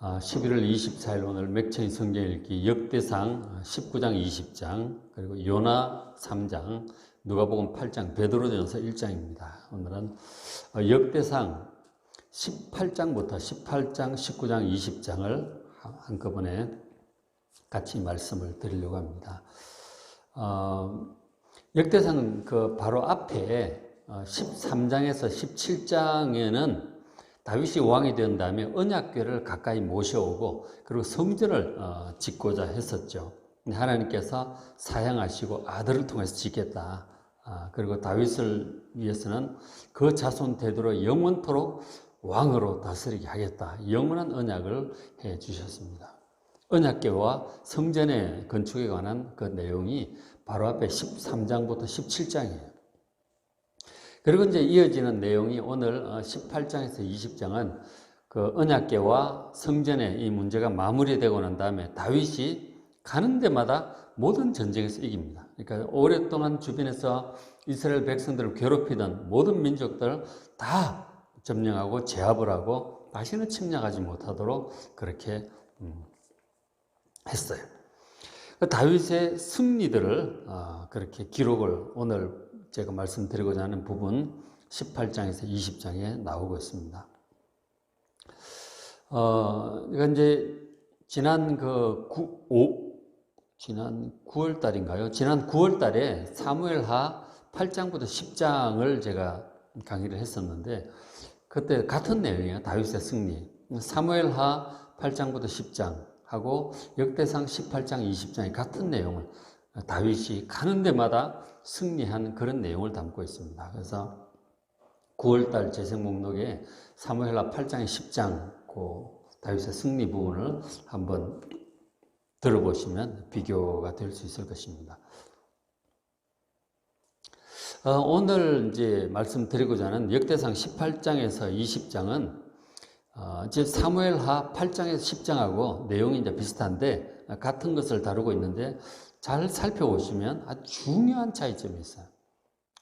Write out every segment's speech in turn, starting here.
11월 24일 오늘 맥체인 성경 읽기 역대상 19장 20장 그리고 요나 3장 누가복음 8장 베드로전서 1장입니다. 오늘은 어, 역대상 18장부터 18장, 19장, 20장을 한꺼번에 같이 말씀을 드리려고 합니다. 어, 역대상 그 바로 앞에 13장에서 어, 17장에는 다윗이 왕이 된 다음에 언약궤를 가까이 모셔오고 그리고 성전을 어, 짓고자 했었죠. 하나님께서 사양하시고 아들을 통해서 짓겠다. 아, 그리고 다윗을 위해서는 그 자손 대대로 영원토록 왕으로 다스리게 하겠다. 영원한 언약을 해 주셨습니다. 언약궤와 성전의 건축에 관한 그 내용이 바로 앞에 13장부터 17장이에요. 그리고 이제 이어지는 내용이 오늘 18장에서 어, 20장은 그 언약궤와 성전의 이 문제가 마무리되고 난 다음에 다윗이 가는 데마다 모든 전쟁에서 이깁니다. 그러니까 오랫동안 주변에서 이스라엘 백성들을 괴롭히던 모든 민족들을 다 점령하고 제압을 하고 다시는 침략하지 못하도록 그렇게 음, 했어요. 그 다윗의 승리들을 어, 그렇게 기록을 오늘 제가 말씀드리고자 하는 부분 18장에서 20장에 나오고 있습니다. 어, 이건 이제 지난 그 9, 5, 지난 9월 달인가요? 지난 9월 달에 사무엘하 8장부터 10장을 제가 강의를 했었는데 그때 같은 내용이에요. 다윗의 승리. 사무엘하 8장부터 10장 하고 역대상 18장 20장이 같은 내용을 다윗이 가는 데마다 승리한 그런 내용을 담고 있습니다. 그래서 9월달 재생 목록에 사무엘라 8장의 10장 그 다윗의 승리 부분을 한번 들어보시면 비교가 될 수 있을 것입니다. 어, 오늘 이제 말씀드리고자 하는 역대상 18장에서 20장은 어, 이제 사무엘하 8장에서 10장하고 내용이 이제 비슷한데 같은 것을 다루고 있는데 잘 살펴보시면 아주 중요한 차이점이 있어요.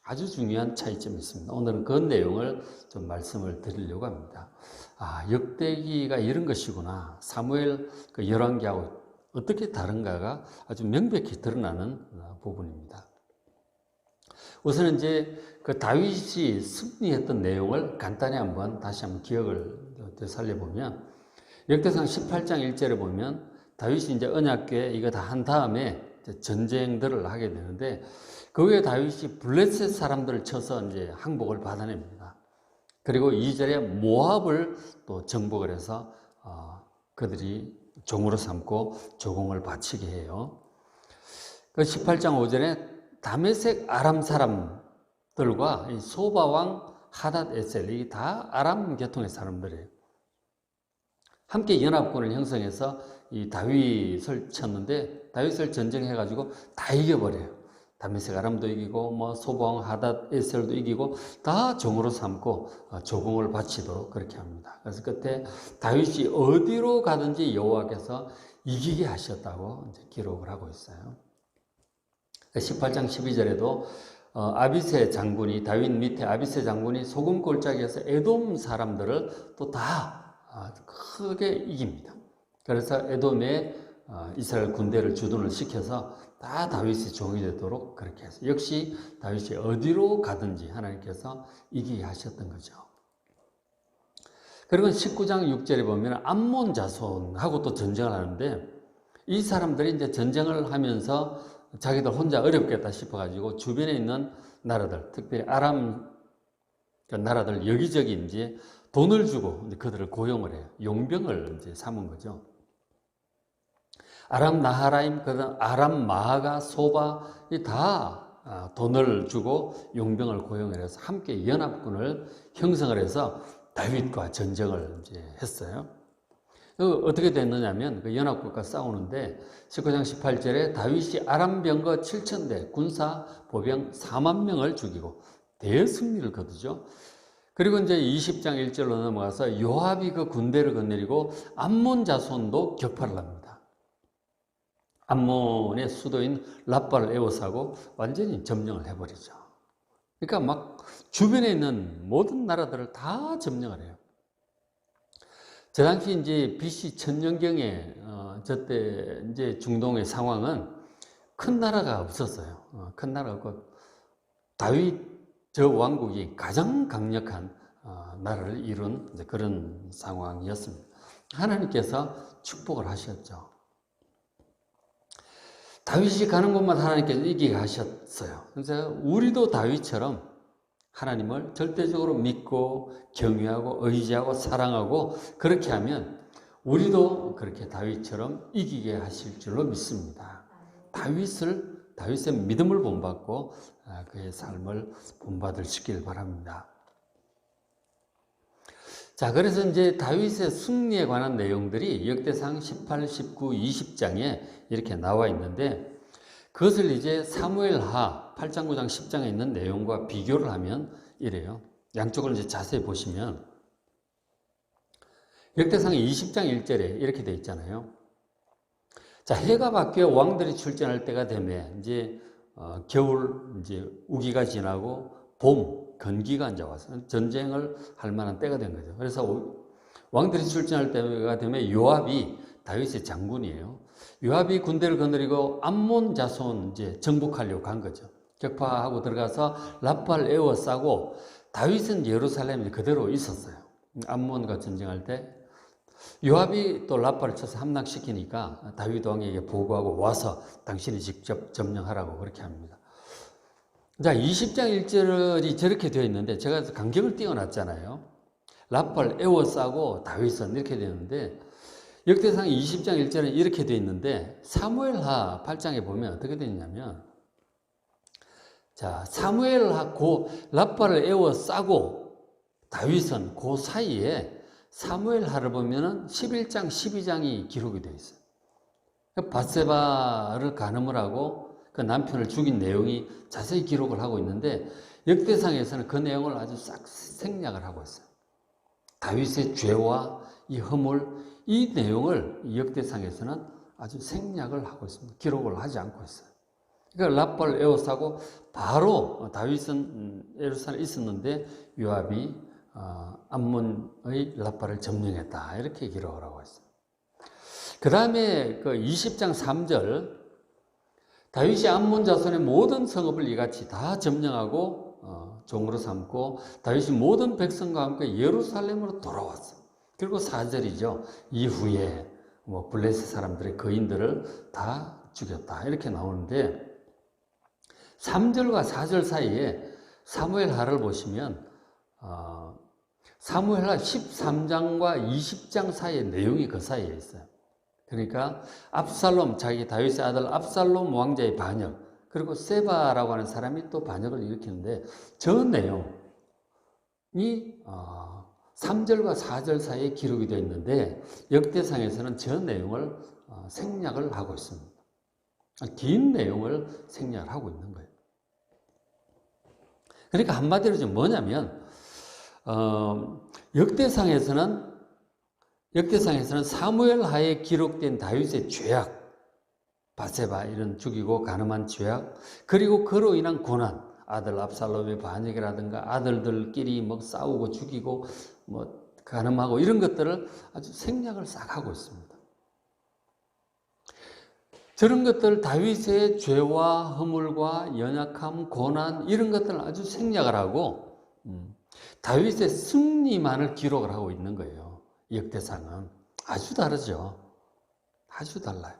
아주 중요한 차이점이 있습니다. 오늘은 그 내용을 좀 말씀을 드리려고 합니다. 아, 역대기가 이런 것이구나. 사무엘 그 열왕기하고 어떻게 다른가가 아주 명백히 드러나는 어, 부분입니다. 우선 이제 그 다윗이 승리했던 내용을 간단히 한번 다시 한번 기억을 살려보면 역대상 18장 1절에 보면 다윗이 이제 언약궤 이거 다 한 다음에 전쟁들을 하게 되는데 그 후에 다윗이 블레셋 사람들을 쳐서 이제 항복을 받아냅니다. 그리고 2절에 모압을 또 정복을 해서 어, 그들이 종으로 삼고 조공을 바치게 해요. 그 18장 5절에 다메색 아람 사람들과 소바왕 하닷 에셀 이 다 아람 계통의 사람들이에요. 함께 연합군을 형성해서 이 다윗을 쳤는데 다윗을 전쟁해가지고 다 이겨버려요. 다메섹 아람도 이기고 뭐 소방 하닷 에셀도 이기고 다 종으로 삼고 어, 조공을 바치도록 그렇게 합니다. 그래서 그때 다윗이 어디로 가든지 여호와께서 이기게 하셨다고 기록을 하고 있어요. 18장 12절에도 어, 아비세 장군이 다윗 밑에 아비세 장군이 소금 골짜기에서 에돔 사람들을 또다 아, 크게 이깁니다. 그래서 에돔에 어, 이스라엘 군대를 주둔을 시켜서 다 다윗의 종이 되도록 그렇게 해서 역시 다윗이 어디로 가든지 하나님께서 이기게 하셨던 거죠. 그리고 19장 6절에 보면 암몬 자손하고 또 전쟁을 하는데 이 사람들이 이제 전쟁을 하면서 자기들 혼자 어렵겠다 싶어가지고 주변에 있는 나라들, 특별히 아람 그 나라들 여기저기 이제 돈을 주고 그들을 고용을 해요. 용병을 이제 삼은 거죠. 아람 나하라임, 그다음 아람 마하가 소바 다 아, 돈을 주고 용병을 고용을 해서 함께 연합군을 형성을 해서 다윗과 전쟁을 이제 했어요. 그 어떻게 됐느냐면 그 연합국과 싸우는데 19장 18절에 다윗이 아람 병거 7천 대 군사 보병 4만 명을 죽이고 대승리를 거두죠. 그리고 이제 20장 1절로 넘어가서 요압이 그 군대를 건네리고 암몬 자손도 격파를 합니다. 암몬의 수도인 라빠를 에워싸고 완전히 점령을 해버리죠. 그러니까 막 주변에 있는 모든 나라들을 다 점령을 해요. 저 당시 이제 BC 천년경에 어, 저때 이제 중동의 상황은 큰 나라가 없었어요. 어, 큰 나라가 없고 다윗 저 왕국이 가장 강력한 어, 나라를 이룬 그런 상황이었습니다. 하나님께서 축복을 하셨죠. 다윗이 가는 곳마다 하나님께서 이기게 하셨어요. 그래서 우리도 다윗처럼 하나님을 절대적으로 믿고 경외하고 의지하고 사랑하고 그렇게 하면 우리도 그렇게 다윗처럼 이기게 하실 줄로 믿습니다. 다윗을 다윗의 믿음을 본받고 아, 그의 삶을 본받으시길 바랍니다. 자, 그래서 이제 다윗의 승리에 관한 내용들이 역대상 18, 19, 20장에 이렇게 나와 있는데 그것을 이제 사무엘하 8장, 9장, 10장에 있는 내용과 비교를 하면 이래요. 양쪽을 이제 자세히 보시면 역대상 20장 1절에 이렇게 돼 있잖아요. 자, 해가 바뀌어 왕들이 출전할 때가 되면 이제 어, 겨울 이제 우기가 지나고 봄 건기가 이제 와서 전쟁을 할 만한 때가 된 거죠. 그래서 왕들이 출전할 때가 되면 요압이 다윗의 장군이에요. 요압이 군대를 거느리고 암몬 자손 이제 정복하려고 간 거죠. 격파하고 들어가서 라팔 에워 싸고 다윗은 예루살렘에 그대로 있었어요. 암몬과 전쟁할 때 요압이 또 라파를 쳐서 함락시키니까 다윗 왕에게 보고하고 와서 당신이 직접 점령하라고 그렇게 합니다. 자, 20장 1절이 저렇게 되어 있는데 제가 간격을 띄워놨잖아요. 라팔 에워싸고 다윗은 이렇게 되는데 역대상 20장 1절은 이렇게 되어 있는데 사무엘하 8장에 보면 어떻게 되냐면 자, 사무엘하 고 라팔을 에워싸고 다윗은 그 사이에 사무엘 하를 보면은 11장, 12장이 기록이 되어 있어요. 바세바를 간음을 하고 그 남편을 죽인 내용이 자세히 기록을 하고 있는데 역대상에서는 그 내용을 아주 싹 생략을 하고 있어요. 다윗의 죄와 이 허물, 이 내용을 역대상에서는 아주 생략을 하고 있습니다. 기록을 하지 않고 있어요. 그러니까 라빠를 에워싸고 바로 다윗은 예루살렘에 있었는데 요압이 어, 암몬의 라파를 점령했다. 이렇게 기록을 하고 있습니다. 그 다음에 그 20장 3절 다윗이 암몬 자손의 모든 성읍을 이같이 다 점령하고 어, 종으로 삼고 다윗이 모든 백성과 함께 예루살렘으로 돌아왔어. 그리고 4절이죠. 이후에 뭐 블레스 사람들의 거인들을 다 죽였다. 이렇게 나오는데 3절과 4절 사이에 사무엘 하를 보시면 어, 사무엘하 13장과 20장 사이의 내용이 그 사이에 있어요. 그러니까 압살롬 자기 다윗의 아들 압살롬 왕자의 반역 그리고 세바라고 하는 사람이 또 반역을 일으키는데 저 내용이 3절과 어, 4절 사이에 기록이 되어 있는데 역대상에서는 저 내용을 어, 생략을 하고 있습니다. 긴 내용을 생략을 하고 있는 거예요. 그러니까 한마디로 지금 뭐냐면 어, 역대상에서는 역대상에서는 사무엘 하에 기록된 다윗의 죄악, 바세바 이런 죽이고 가늠한 죄악, 그리고 그로 인한 고난, 아들 압살롬의 반역이라든가 아들들끼리 뭐 싸우고 죽이고 뭐 가늠하고 이런 것들을 아주 생략을 싹 하고 있습니다. 저런 것들 다윗의 죄와 허물과 연약함, 고난 이런 것들을 아주 생략을 하고 음, 다윗의 승리만을 기록을 하고 있는 거예요. 역대상은 아주 다르죠. 아주 달라요.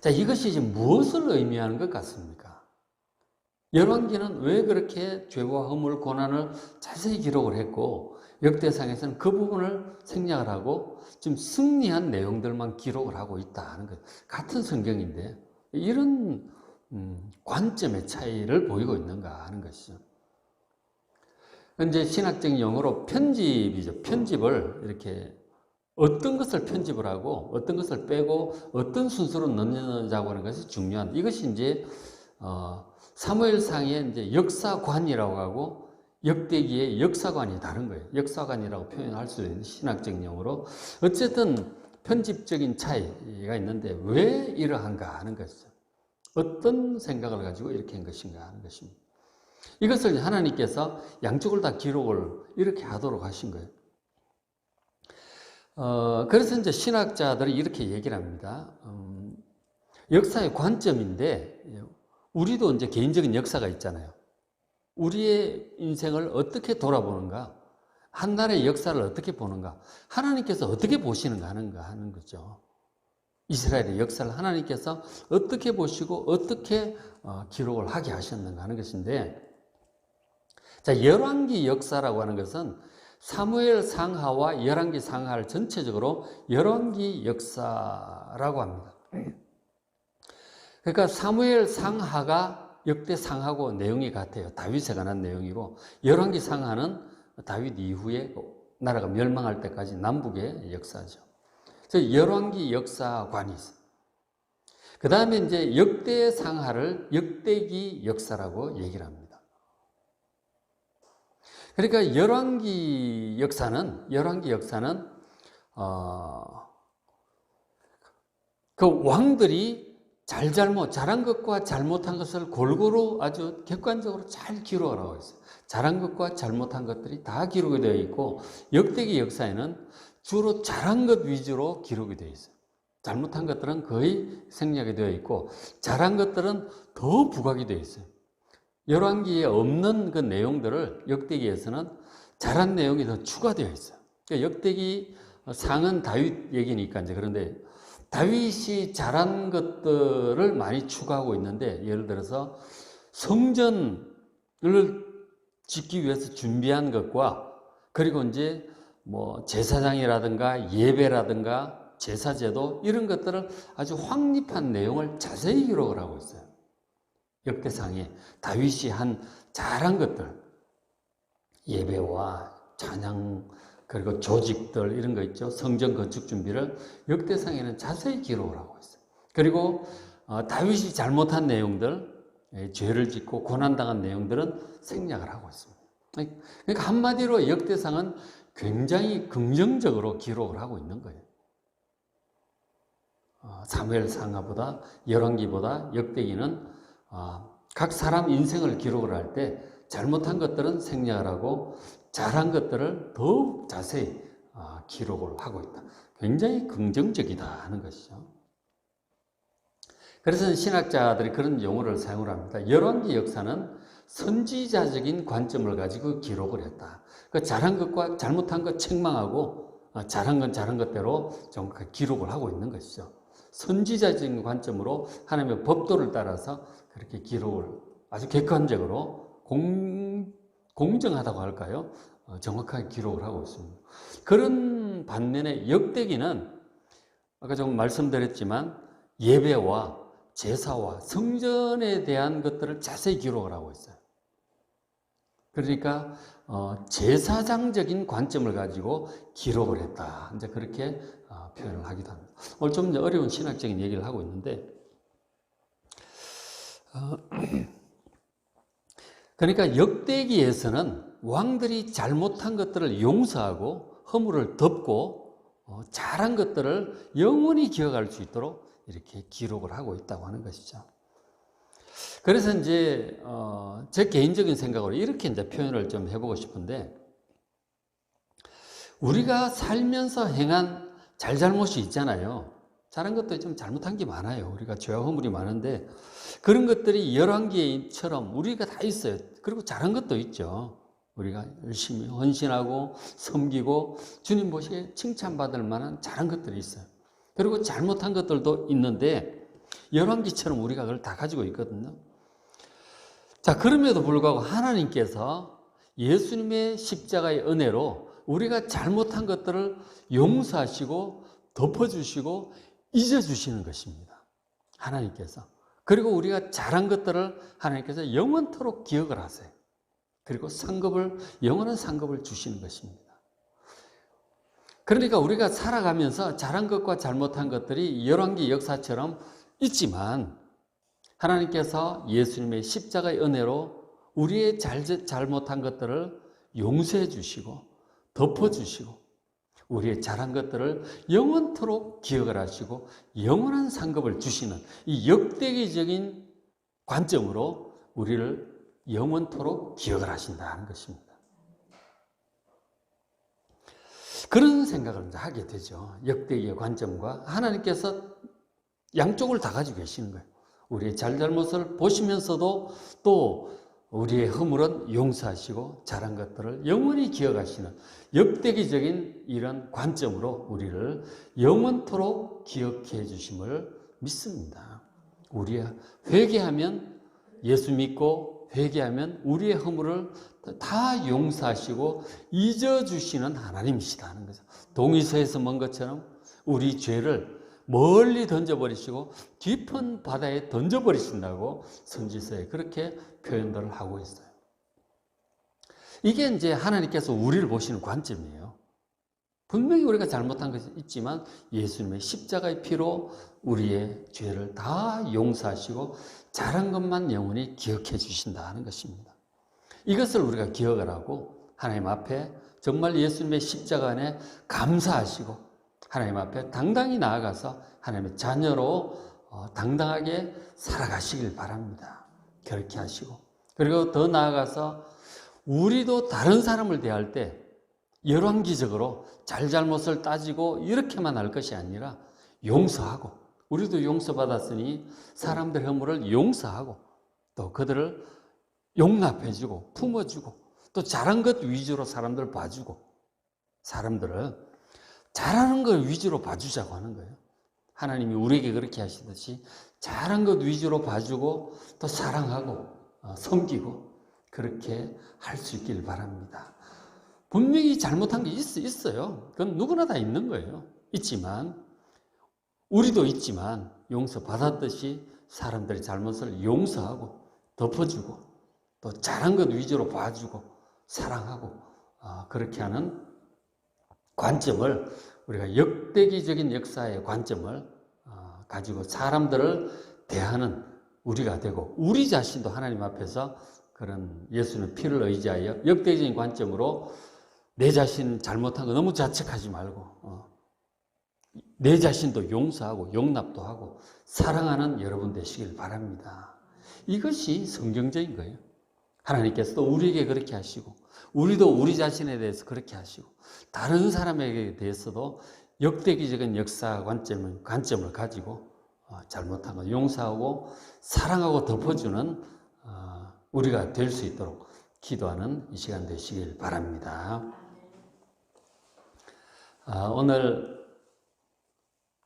자, 이것이 지금 무엇을 의미하는 것 같습니까? 열왕기는 왜 그렇게 죄와 허물, 고난을 자세히 기록을 했고 역대상에서는 그 부분을 생략을 하고 지금 승리한 내용들만 기록을 하고 있다는 것. 같은 성경인데 이런 음, 관점의 차이를 보이고 있는가 하는 것이죠. 이제 신학적인 용어로 편집이죠. 편집을 이렇게 어떤 것을 편집을 하고 어떤 것을 빼고 어떤 순서로 넣느냐고 하는 것이 중요한 이것이 이제 어, 사무엘상의 이제 역사관이라고 하고 역대기의 역사관이 다른 거예요. 역사관이라고 표현할 수 있는 신학적인 용어로 어쨌든 편집적인 차이가 있는데 왜 이러한가 하는 것이죠. 어떤 생각을 가지고 이렇게 한 것인가 하는 것입니다. 이것을 하나님께서 양쪽을 다 기록을 이렇게 하도록 하신 거예요. 어, 그래서 이제 신학자들이 이렇게 얘기를 합니다. 음, 역사의 관점인데, 우리도 이제 개인적인 역사가 있잖아요. 우리의 인생을 어떻게 돌아보는가? 한 나라의 역사를 어떻게 보는가? 하나님께서 어떻게 보시는가 하는가 하는 거죠. 이스라엘의 역사를 하나님께서 어떻게 보시고 어떻게 어, 기록을 하게 하셨는가 하는 것인데, 자, 열왕기 역사라고 하는 것은 사무엘 상하와 열왕기 상하를 전체적으로 열왕기 역사라고 합니다. 그러니까 사무엘 상하가 역대 상하고 내용이 같아요. 다윗에 관한 내용이고 열왕기 상하는 다윗 이후에 나라가 멸망할 때까지 남북의 역사죠. 그래서 열왕기 역사관이 있어요. 그 다음에 이제 역대 상하를 역대기 역사라고 얘기를 합니다. 그러니까 열왕기 역사는 열왕기 역사는 어, 그 왕들이 잘잘못 잘한 것과 잘못한 것을 골고루 아주 객관적으로 잘 기록을 하고 있어요. 잘한 것과 잘못한 것들이 다 기록이 되어 있고 역대기 역사에는 주로 잘한 것 위주로 기록이 되어 있어요. 잘못한 것들은 거의 생략이 되어 있고 잘한 것들은 더 부각이 되어 있어요. 열왕기에 없는 그 내용들을 역대기에서는 잘한 내용이 더 추가되어 있어요. 그러니까 역대기 상은 다윗 얘기니까 이제 그런데 다윗이 잘한 것들을 많이 추가하고 있는데 예를 들어서 성전을 짓기 위해서 준비한 것과 그리고 이제 뭐 제사장이라든가 예배라든가 제사제도 이런 것들을 아주 확립한 내용을 자세히 기록을 하고 있어요. 역대상에 다윗이 한 잘한 것들 예배와 찬양 그리고 조직들 이런 거 있죠. 성전 건축 준비를 역대상에는 자세히 기록을 하고 있어요. 그리고 어, 다윗이 잘못한 내용들, 예, 죄를 짓고 고난당한 내용들은 생략을 하고 있습니다. 그러니까 한마디로 역대상은 굉장히 긍정적으로 기록을 하고 있는 거예요. 어, 사무엘 상하보다 열왕기보다 역대기는 어, 각 사람 인생을 기록을 할 때 잘못한 것들은 생략을 하고 잘한 것들을 더욱 자세히 어, 기록을 하고 있다. 굉장히 긍정적이다 하는 것이죠. 그래서 신학자들이 그런 용어를 사용을 합니다. 열왕기 역사는 선지자적인 관점을 가지고 기록을 했다. 그 잘한 것과 잘못한 것 책망하고 어, 잘한 건 잘한 것대로 정확하게 기록을 하고 있는 것이죠. 선지자적인 관점으로 하나님의 법도를 따라서 그렇게 기록을 아주 객관적으로 공, 공정하다고 할까요? 어, 정확하게 기록을 하고 있습니다. 그런 반면에 역대기는 아까 좀 말씀드렸지만 예배와 제사와 성전에 대한 것들을 자세히 기록을 하고 있어요. 그러니까 어, 제사장적인 관점을 가지고 기록을 했다. 이제 그렇게 어, 표현을 하기도 합니다. 오늘 좀 어려운 신학적인 얘기를 하고 있는데, 어, 그러니까 역대기에서는 왕들이 잘못한 것들을 용서하고 허물을 덮고 어, 잘한 것들을 영원히 기억할 수 있도록 이렇게 기록을 하고 있다고 하는 것이죠. 그래서 이제 어, 제 개인적인 생각으로 이렇게 이제 표현을 좀 해보고 싶은데 우리가 살면서 행한 잘잘못이 있잖아요. 잘한 것도 좀 잘못한 게 많아요. 우리가 죄와 허물이 많은데 그런 것들이 열왕기처럼 우리가 다 있어요. 그리고 잘한 것도 있죠. 우리가 열심히 헌신하고 섬기고 주님 보시기에 칭찬받을 만한 잘한 것들이 있어요. 그리고 잘못한 것들도 있는데 열왕기처럼 우리가 그걸 다 가지고 있거든요. 자, 그럼에도 불구하고 하나님께서 예수님의 십자가의 은혜로 우리가 잘못한 것들을 용서하시고 덮어주시고 잊어주시는 것입니다. 하나님께서. 그리고 우리가 잘한 것들을 하나님께서 영원토록 기억을 하세요. 그리고 상급을, 영원한 상급을 주시는 것입니다. 그러니까 우리가 살아가면서 잘한 것과 잘못한 것들이 열왕기 역사처럼 있지만 하나님께서 예수님의 십자가의 은혜로 우리의 잘, 잘못한 것들을 용서해 주시고 덮어 주시고 우리의 잘한 것들을 영원토록 기억을 하시고 영원한 상급을 주시는 이 역대기적인 관점으로 우리를 영원토록 기억을 하신다는 것입니다. 그런 생각을 하게 되죠. 역대기의 관점과 하나님께서 양쪽을 다 가지고 계시는 거예요. 우리의 잘잘못을 보시면서도 또 우리의 허물은 용서하시고 잘한 것들을 영원히 기억하시는 역대기적인 이런 관점으로 우리를 영원토록 기억해 주심을 믿습니다. 우리 회개하면 예수 믿고 회개하면 우리의 허물을 다 용서하시고 잊어주시는 하나님이시다 하는 거죠. 동의서에서 먼 것처럼 우리 죄를 멀리 던져버리시고 깊은 바다에 던져버리신다고 선지서에 그렇게 표현들을 하고 있어요. 이게 이제 하나님께서 우리를 보시는 관점이에요. 분명히 우리가 잘못한 것이 있지만 예수님의 십자가의 피로 우리의 죄를 다 용서하시고 잘한 것만 영원히 기억해 주신다 하는 것입니다. 이것을 우리가 기억을 하고 하나님 앞에 정말 예수님의 십자가 안에 감사하시고 하나님 앞에 당당히 나아가서 하나님의 자녀로 어, 당당하게 살아가시길 바랍니다. 그렇게 하시고 그리고 더 나아가서 우리도 다른 사람을 대할 때 열왕기적으로 잘잘못을 따지고 이렇게만 할 것이 아니라 용서하고 우리도 용서받았으니 사람들 허물을 용서하고 또 그들을 용납해주고 품어주고 또 잘한 것 위주로 사람들 봐주고 사람들을 잘하는 걸 위주로 봐주자고 하는 거예요. 하나님이 우리에게 그렇게 하시듯이 잘한 것 위주로 봐주고 또 사랑하고 어, 섬기고 그렇게 할 수 있길 바랍니다. 분명히 잘못한 게 있, 있어요. 그건 누구나 다 있는 거예요. 있지만 우리도 있지만 용서 받았듯이 사람들의 잘못을 용서하고 덮어주고 또 잘한 것 위주로 봐주고 사랑하고 어, 그렇게 하는 관점을 우리가 역대기적인 역사의 관점을 어, 가지고 사람들을 대하는 우리가 되고 우리 자신도 하나님 앞에서 그런 예수는 피를 의지하여 역대적인 관점으로 내 자신 잘못한 거 너무 자책하지 말고 어, 내 자신도 용서하고 용납도 하고 사랑하는 여러분 되시길 바랍니다. 이것이 성경적인 거예요. 하나님께서도 우리에게 그렇게 하시고 우리도 우리 자신에 대해서 그렇게 하시고 다른 사람에게 대해서도 역대기적인 역사 관점을, 관점을 가지고 어, 잘못한 거 용서하고 사랑하고 덮어주는 어, 우리가 될 수 있도록 기도하는 이 시간 되시길 바랍니다. 아, 오늘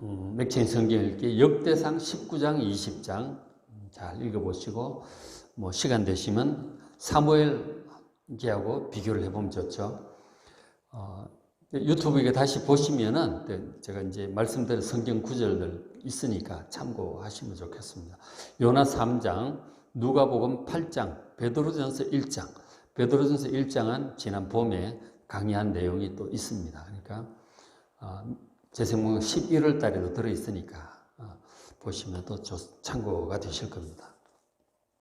음, 맥체인 성경 읽기 역대상 19장, 20장 잘 읽어보시고 뭐 시간 되시면 사무엘 기하고 비교를 해보면 좋죠. 어, 유튜브에 다시 보시면은 제가 이제 말씀드린 성경 구절들 있으니까 참고하시면 좋겠습니다. 요나 3장, 누가복음 8장, 베드로전서 1장. 베드로전서 1장은 지난 봄에 강의한 내용이 또 있습니다. 그러니까 어, 재생문 11월 달에도 들어 있으니까 어, 보시면 또 참고가 되실 겁니다.